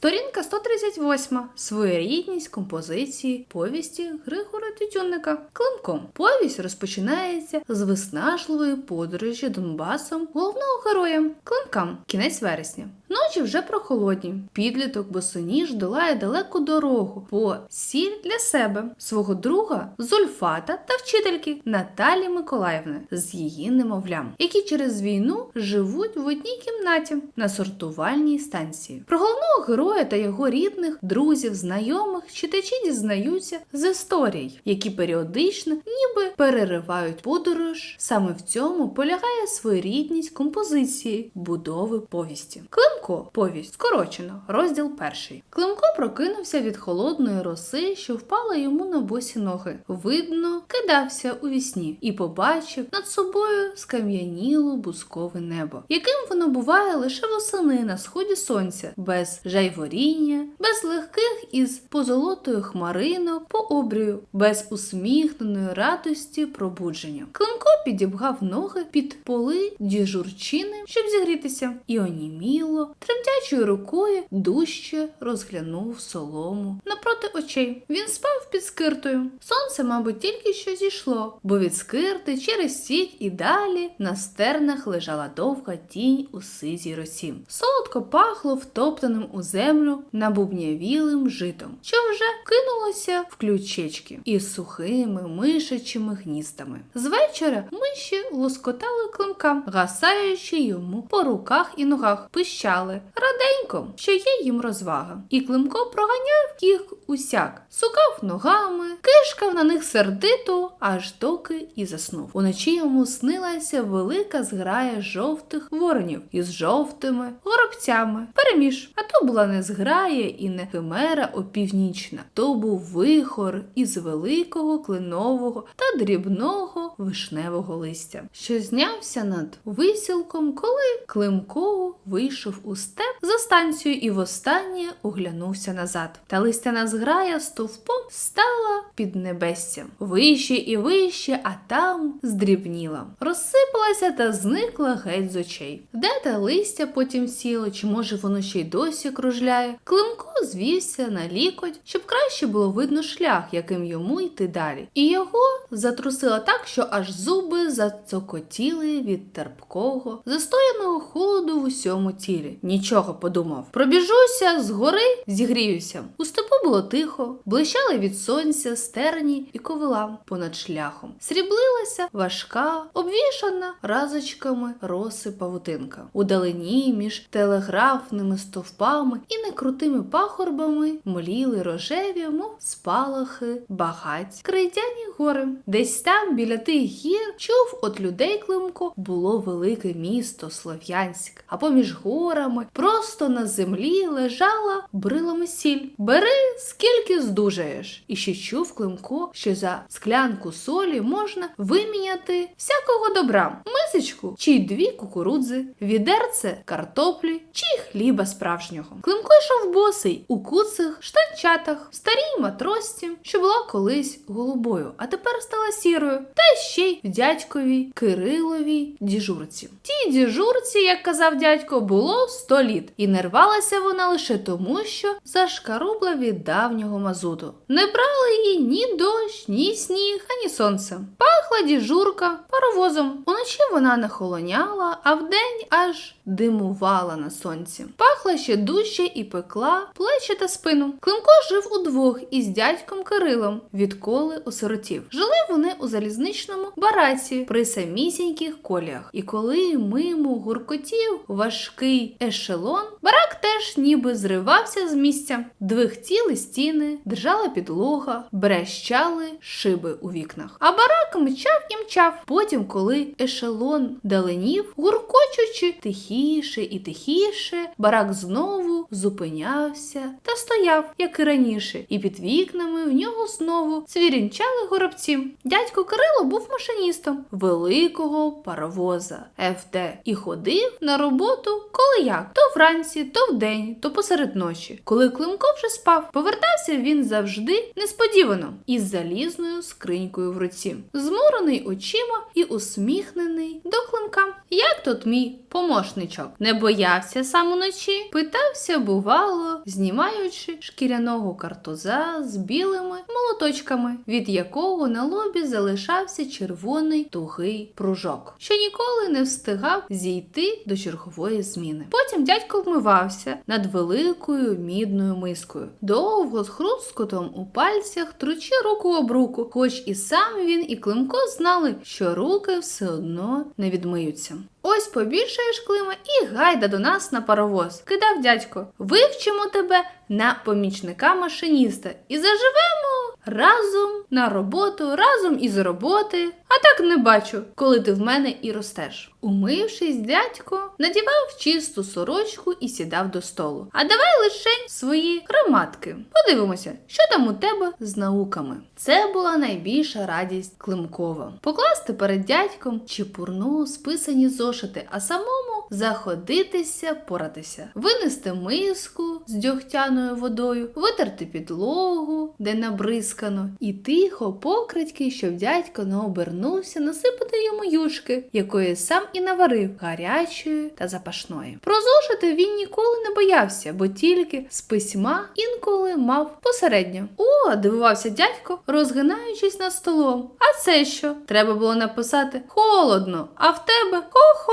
Сторінка 138. Своєрідність композиції повісті Григора Тютюнника. Климком. Повість розпочинається з виснажливої подорожі Донбасом головного героя Климкам. Кінець вересня. Ночі вже прохолодні. Підліток босоніж долає далеку дорогу по сіль для себе, свого друга Зульфата та вчительки Наталі Миколаївни з її немовлям, які через війну живуть в одній кімнаті на сортувальній станції. Про головного героя та його рідних, друзів, знайомих читачі дізнаються з історій, які періодично ніби переривають подорож. Саме в цьому полягає своєрідність композиції будови повісті. Климко повість скорочено, розділ перший. Климко прокинувся від холодної роси, що впала йому на босі ноги. Видно, кидався у вісні і побачив над собою скам'яніло бускове небо, яким воно буває лише восени на сході сонця, без жайворіння, без легких із позолотою хмаринок по обрію, без усміхненої радості пробудження. Климко підібгав ноги під поли діжурчини, щоб зігрітися, і оніміло, тремтячою рукою дужче розглянув солому напроти очей. Він спав під скиртою. Сонце, мабуть, тільки що зійшло, бо від скирти через сіть і далі на стернах лежала довга тінь у сизій росі. Солодко пахло втоптаним у землю набубнявілим житом, що вже кинулося в ключечки із сухими мишачими гніздами. З вечора миші лоскотали климкам, гасаючи йому по руках і ногах, пищали раденько, що є їм розвага. І Климко проганяв їх усяк, сукав ногами, кишкав на них сердито, аж доки і заснув. Уночі йому снилася велика зграя жовтих воронів із жовтими горобцями. Переміж, а то була не зграя і не химера опівнічна, то був вихор із великого кленового та дрібного вишневого листя, що знявся над висілком, коли Климко вийшов у степ за станцію і востаннє оглянувся назад. Та листяна зграя стовпом стала під небессям. Вище і вище, а там здрібніла. Розсипалася та зникла геть з очей. Де те листя потім сіло, чи може воно ще й досі кружляє? Климко звівся на лікоть, щоб краще було видно шлях, яким йому йти далі. І його затрусило так, що аж зуби зацокотіли від терпкого, застояного холоду в усьому тілі. Нічого подумав. Пробіжуся згори, зігріюся. У степу було тихо, блищали від сонця стерні і ковила понад шляхом. Сріблилася важка, обвішана разочками роси павутинка. У далині між телеграфними стовпами і некрутими пахорбами мліли рожеві, мов спалахи, багать, крейдяні гори. Десь там, біля тих гір, чув от людей Климко, було велике місто Слов'янськ, а поміж горами просто на землі лежала брилами сіль. Бери, скільки здужаєш. І ще чув Климко, що за склянку солі можна виміняти всякого добра, мисочку чи дві кукурудзи, відерце картоплі чи хліба справжнього. Климко йшов босий у куцих штанчатах, старій матросці, що була колись голубою, а тепер стала сірою, та ще й в дядьковій Кириловій діжурці. Тій діжурці, як казав дядько, було сто літ, і не рвалася вона лише тому, що зашкарубла від давнього мазуту. Не брали її ні дощ, ні сніг, ані сонце. Пахла діжурка паровозом. Уночі вона не холоняла, а вдень аж димувала на сонці. Пахла ще дужче і пекла плечі та спину. Климко жив удвох із дядьком Кирилом, відколи осиротів. Жили вони у залізничному бараці при самісіньких коліях. І коли мимо гуркотів важкий ешелон, барак теж ніби зривався з місця. Двихтіли стіни, держала підлога, брещали шиби у вікнах. А барак мчав і мчав. Потім, коли ешелон даленів, гуркочучи тихіше і тихіше, барак знову зупинявся та стояв, як і раніше, і під вікнами в нього знову цвірінчали горобці. Дядько Кирило був машиністом великого паровоза ФД і ходив на роботу коли як, то вранці, то вдень, то посеред ночі. Коли Климко вже спав, Повертався він завжди несподівано із залізною скринькою в руці, змурений очима і усміхнений до клинка. Як тут мій помощничок? Не боявся сам уночі? Питався, бувало, знімаючи шкіряного картуза з білими молоточками, від якого на лобі залишався червоний тугий пружок, що ніколи не встигав зійти до чергової зміни. Потім дядько вмивався над великою мідною мискою, довго з хрусткотом у пальцях тручи руку об руку, хоч і сам він, і Климко знали, що руки все одно не відмиються. Ось побільшаєш клима і гайда до нас на паровоз. Кидав дядько. Вивчимо тебе на помічника машиніста і заживемо разом на роботу, разом із роботи. А так не бачу, коли ти в мене і ростеш. Умившись, дядько надівав чисту сорочку і сідав до столу. А давай лише свої граматки. Подивимося, що там у тебе з науками. Це була найбільша радість Климкова. Покласти перед дядьком чепурну списані зошити, а самому заходитися, поратися, винести миску з дьогтяною водою, витерти підлогу, де набризкано, і тихо, покритьки, щоб дядько не обернувся, насипати йому юшки, якої сам і наварив гарячої та запашної. Про зошити він ніколи не боявся, бо тільки з письма інколи мав посередньо. О, дивувався дядько, розгинаючись над столом. А це що? Треба було написати холодно, а в тебе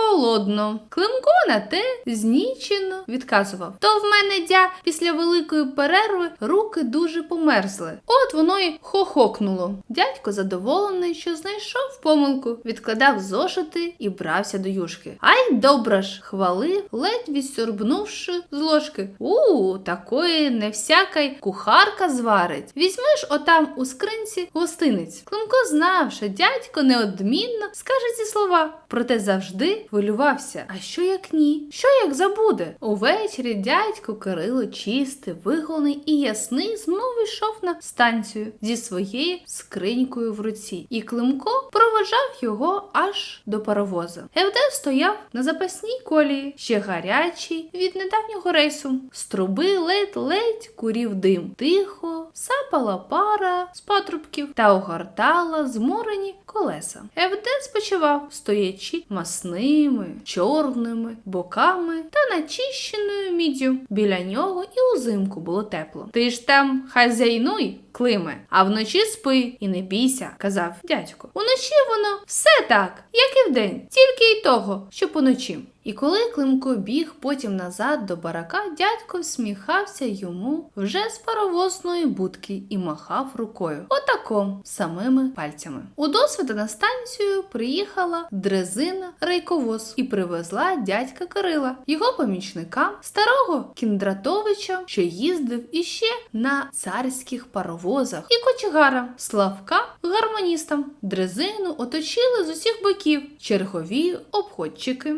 холодно. Климко на те знічено відказував. То в мене дя після великої перерви руки дуже померзли. От воно й хохокнуло. Дядько задоволений, що знайшов помилку, відкладав зошити і брався до юшки. Ай, добра ж, хвалив, ледь відсорбнувши з ложки. У, такої не всяка й кухарка зварить. Візьмеш отам у скринці гостиниць. Климко знав, що дядько неодмінно скаже ці слова, проте завжди хвилювався. А що як ні? Що як забуде? Увечері дядько Кирило чистий, виголений і ясний знову йшов на станцію зі своєю скринькою в руці, і Климко проважав його аж до паровоза. Евдев стояв на запасній колії, ще гарячий від недавнього рейсу. З труби ледь-ледь курів дим. Тихо, сапала пара з патрубків та огортала зморені колеса. Евдев спочивав, стоячи масними, чорними боками та начищеною міддю. Біля нього і узимку було тепло. Ти ж там хазяйнуй, Климе, а вночі спи і не бійся, казав дядько. Уночі воно все так, як і вдень, тільки й того, що поночі. І коли Климко біг потім назад до барака, дядько всміхався йому вже з паровозної будки і махав рукою. Отако самими пальцями. У досвіта на станцію приїхала дрезина рейковоз і привезла дядька Кирила, його помічника, старого Кіндратовича, що їздив іще на царських паровозах, і кочегара Славка гармоністам. Дрезину оточили з усіх боків чергові обходчики,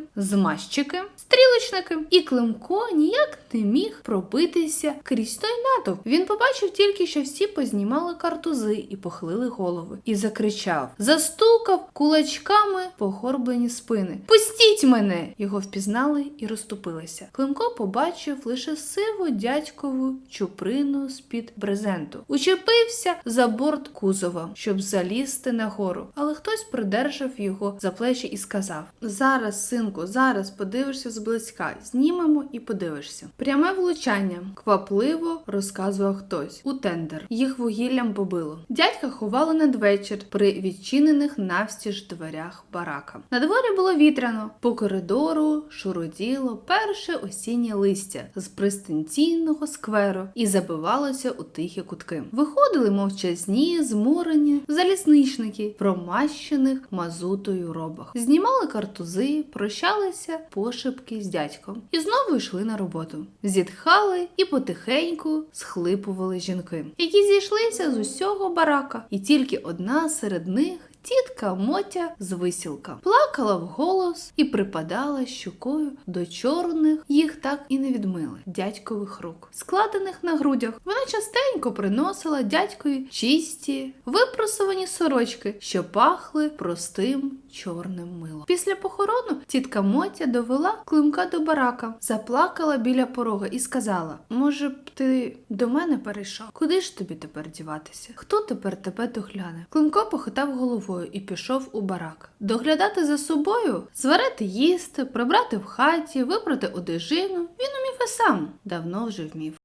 змащики, стрілочники. І Климко ніяк не міг пробитися крізь той натовп. Він побачив тільки, що всі познімали картузи і похилили голови, і закричав, застукав кулачками погорблені спини. Пустіть мене! Його впізнали і розступилися. Климко побачив лише сиву дядькову чуприну з-під брезенту. Учепився за борт кузова, щоб залізти нагору, але хтось придержав його за плечі і сказав: Зараз, синку, зараз подивишся зблизька, знімемо і подивишся. Пряме влучання, квапливо розказував хтось. У тендер їх вугіллям побило. Дядька ховали надвечір при відчинених навстіж дверях барака. На дворі було вітряно, по коридору шуроділо перше осіннє листя з пристинційного скверу і забивалося у тихі кутки. Виходили мовчазні, зморені залізничники, промащених мазутою робах. Знімали картузи, прощалися пошепки з дядьком і знову йшли на роботу. Зітхали і потихеньку схлипували жінки, які зійшлися з усього барака, і тільки одна серед них тітка Мотя з висілка. Плакала вголос і припадала щукою до чорних, їх так і не відмили дядькових рук, складених на грудях. Вона частенько приносила дядькові чисті, випросувані сорочки, що пахли простим чорним милом. Після похорону тітка Мотя довела климка до барака, заплакала біля порога і сказала: Може б ти до мене перейшов? Куди ж тобі тепер діватися? Хто тепер тебе догляне? Климко похитав головою і пішов у барак. Доглядати за собою, зварити їсти, прибрати в хаті, вибрати одежину. Він умів і сам давно вже вмів.